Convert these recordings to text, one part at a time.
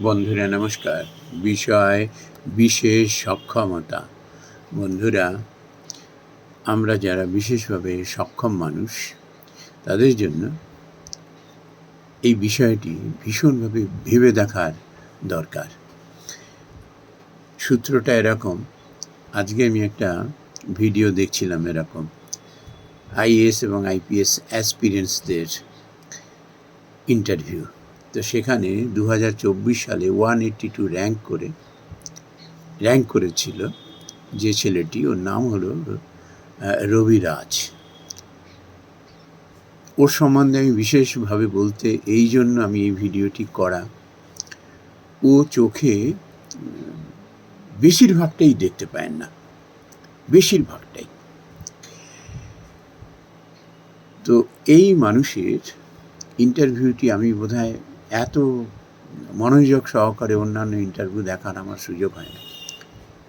বন্ধুরা, নমস্কার। বিষয় বিশেষ সক্ষমতা। বন্ধুরা, আমরা যারা বিশেষভাবে সক্ষম মানুষ, তাদের জন্য এই বিষয়টি ভীষণভাবে ভেবে দেখার দরকার। সূত্রটা এরকম, আজকে আমি একটা ভিডিও দেখছিলাম এরকম। আইএস এবং আইপিএস অ্যাসপিরিয়েন্সদের ইন্টারভিউ। তো সেখানে দু হাজার চব্বিশ সালে ওয়ান এইট্টি টু র্যাঙ্ক করে, র্যাঙ্ক করেছিল যে ছেলেটি, ওর নাম হলো রবি রাজ ওর সম্বন্ধে আমি বিশেষভাবে বলতে এই জন্য আমি এই ভিডিওটি করা, ও চোখে বেশিরভাগটাই দেখতে পায় না, বেশিরভাগটাই। তো এই মানুষের ইন্টারভিউটি আমি বোধহয় এত মনোযোগ সহকারে অন্যান্য ইন্টারভিউ দেখার আমার সুযোগ হয় না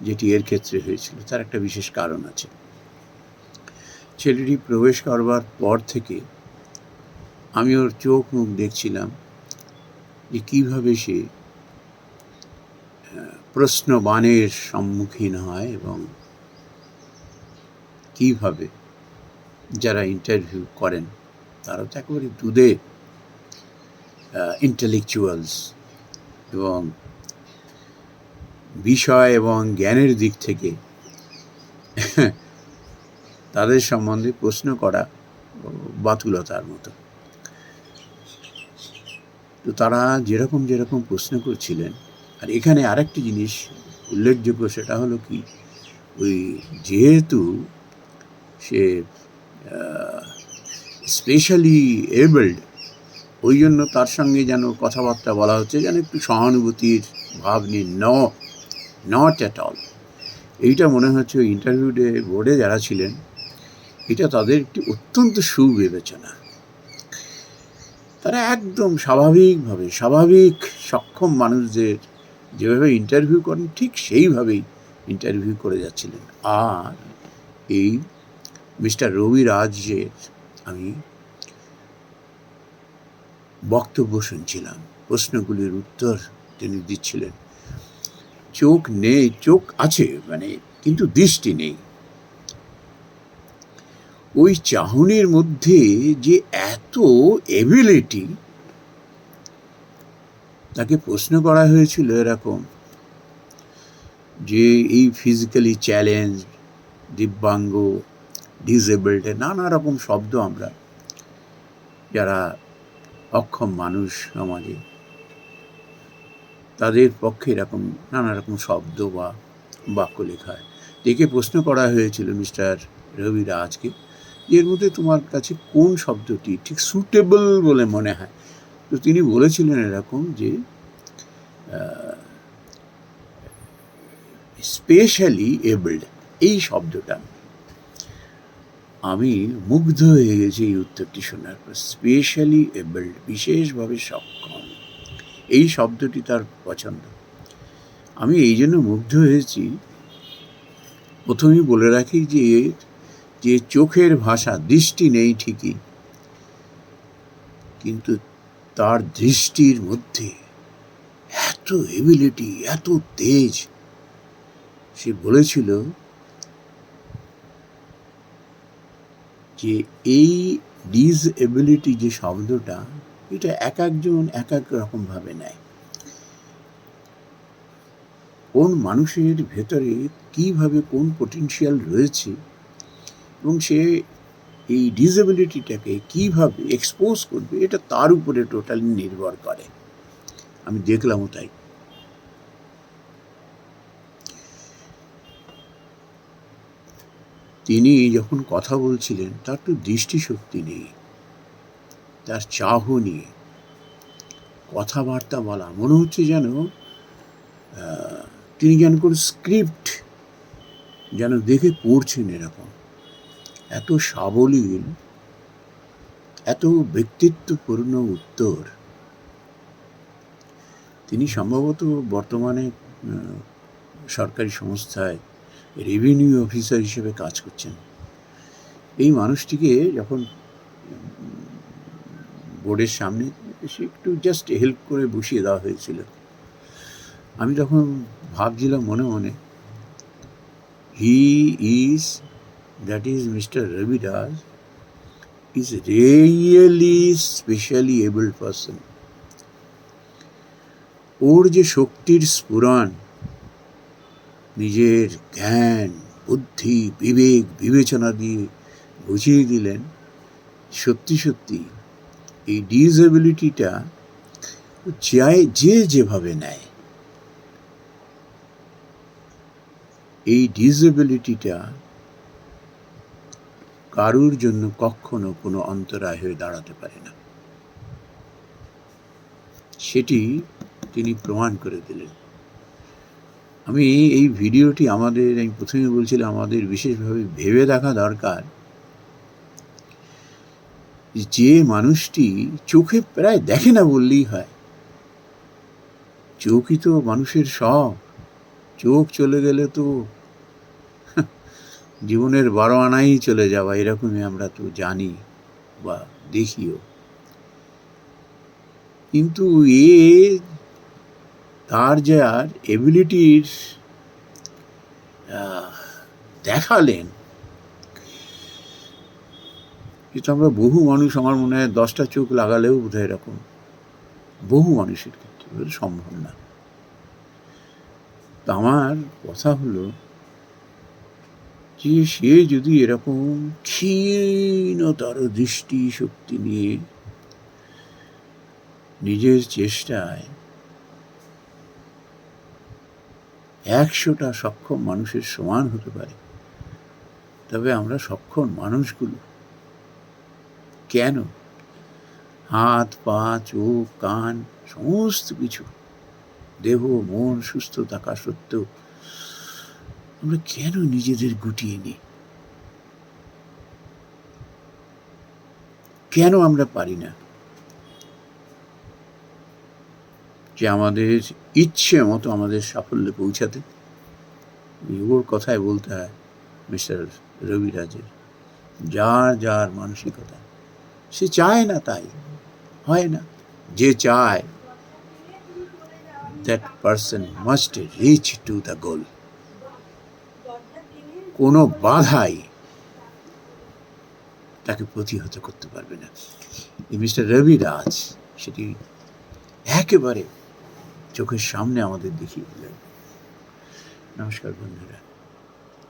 যেটি এর ক্ষেত্রে হয়েছিল। তার একটা বিশেষ কারণ আছে। ছেলেটি প্রবেশ করবার পর থেকে আমি ওর চোখ মুখ দেখছিলাম যে কীভাবে সে প্রশ্নবাণের সম্মুখীন হয় এবং কীভাবে যারা ইন্টারভিউ করেন, তারা তো একেবারে দুধে ইন্টেলেকচুয়ালস এবং বিষয় এবং জ্ঞানের দিক থেকে তাদের সম্বন্ধে প্রশ্ন করা বাতুলতার মতো। তো তারা যেরকম যেরকম প্রশ্ন করছিলেন, আর এখানে আরেকটি জিনিস উল্লেখযোগ্য, সেটা হলো কি, ওই যেহেতু সে স্পেশালি এবল্ড ওই জন্য তার সঙ্গে যেন কথাবার্তা বলা হচ্ছে যেন একটু সহানুভূতির ভাব নিয়ে ন নট অ্যাট অল এইটা মনে হচ্ছে ওই ইন্টারভিউতে বোর্ডে যারা ছিলেন, এটা তাদের একটি অত্যন্ত সুবিবেচনা। তারা একদম স্বাভাবিকভাবে, স্বাভাবিক সক্ষম মানুষদের যেভাবে ইন্টারভিউ করেন, ঠিক সেইভাবেই ইন্টারভিউ করে যাচ্ছিলেন। আর এই মিস্টার রবি রাজের আমি বক্তব্য শুনছিলাম। প্রশ্নগুলির উত্তর তিনি দিচ্ছিলেন। চোখ নেই, চোখ আছে মানে কিন্তু দৃষ্টি নেই। ওই চাহনির মধ্যে যে এত এবিলিটি তাকে প্রশ্ন করা হয়েছিল এরকম যে এই ফিজিক্যালি চ্যালেঞ্জ দিব্যাঙ্গ ডিসেবলড নানা রকম শব্দ আমরা যারা অক্ষম মানুষ সমাজে। তাদের পক্ষে এরকম নানা রকম শব্দ বা বাক্য লেখা হয়। দেখে প্রশ্ন করা হয়েছিল মিস্টার রবি রাজকে এর মধ্যে তোমার কাছে কোন শব্দটি ঠিক সুটেবল বলে মনে হয়? তো তিনি বলেছিলেন এরকম যে স্পেশালি এবল্ড এই শব্দটা। আমি মুগ্ধ হয়ে গেছি এই উত্তরটি শোনার পর স্পেশালি এবল্ড বিশেষভাবে সক্ষম। এই শব্দটি তার পছন্দ। আমি এই জন্য মুগ্ধ হয়েছি। প্রথমেই বলে রাখি যে যে চোখের ভাষা, দৃষ্টি নেই ঠিকই, কিন্তু তার দৃষ্টির মধ্যে এত এবিলিটি এত তেজ, সে বলেছিল যে এই ডিসএবিলিটি যে শব্দটা, এটা এক একজন এক এক রকমভাবে নেয়। কোন মানুষের ভেতরে কীভাবে কোন পোটেনশিয়াল রয়েছে এবং সে এই ডিসএবিলিটিটাকে কীভাবে এক্সপোজ করবে, এটা তার উপরে টোটালি নির্ভর করে। আমি দেখলামও তাই। তিনি যখন কথা বলছিলেন, তার তো দৃষ্টিশক্তি নেই। তার চাহ নিয়ে কথাবার্তা বলা, মনে হচ্ছে যেন তিনি যেন কোনো স্ক্রিপ্ট যেন দেখে পড়ছেন এরকম। এত সাবলীল, এত ব্যক্তিত্বপূর্ণ উত্তর। তিনি সম্ভবত বর্তমানে সরকারি সংস্থায় রেভিনিউ অফিসার হিসেবে কাজ করছেন। এই মানুষটিকে যখন বোর্ডের সামনে এসে একটু জাস্ট হেল্প করে বসিয়ে দেওয়া হয়েছিল, আমি তখন ভাবছিলাম মনে মনে he is that is mister Ravi Das is really specially abled person ওর যে শক্তির স্ফুরণ নিজের জ্ঞান, বুদ্ধি, বিবেক, বিবেচনা দিয়ে বুঝিয়ে দিলেন, সত্যি সত্যি এই ডিসএবিলিটিটা চায় যে যেভাবে নেয়। এই ডিসএবিলিটিটা কারুর জন্য কখনো কোনো অন্তরায় হয়ে দাঁড়াতে পারে না। সেটি তিনি প্রমাণ করে দিলেন। আমি এই ভিডিওটি আমাদের, আমি প্রথমে বলছিলাম, আমাদের বিশেষভাবে ভেবে দেখা দরকার যে মানুষটি চোখে প্রায় দেখে না বললেই হয়। চোখই তো মানুষের সব। চোখ চলে গেলে তো জীবনের বারো আনাই চলে যাওয়া, এরকমই আমরা তো জানি বা দেখিও। কিন্তু এ তার যার এবিলিটির দেখালেন কিন্তু আমরা বহু মানুষ আমার মনে হয় দশটা চোখ লাগালেও বোধ হয় এরকম। বহু মানুষের ক্ষেত্রে সম্ভব না। তো আমার কথা হলো যে সে যদি এরকম ক্ষীণতর দৃষ্টি শক্তি নিয়ে নিজের চেষ্টায় একশোটা সক্ষম মানুষের সমান হতে পারে। তবে আমরা সক্ষম মানুষগুলো কেন? হাত, পা, চোখ, কান, সমস্ত কিছু, দেহ, মন, সুস্থ থাকা সত্ত্বেও আমরা কেন নিজেদের গুটিয়ে নিই? কেন আমরা পারি না? যে আমাদের ইচ্ছে মতো আমাদের সাফল্যে পৌঁছাতে। ওর কথায় বলতে হয় মিস্টার রবিরাজের, যার যার মানসিকতা। সে চায় না তাই, হয় না। যে চায় that person must reach to the goal কোনো বাধাই তাকে প্রতিহত করতে পারবে না। এই মিস্টার রবিরাজ সেটি একেবারে চোখের সামনে আমাদের দেখিয়ে দিলেন। নমস্কার বন্ধুরা।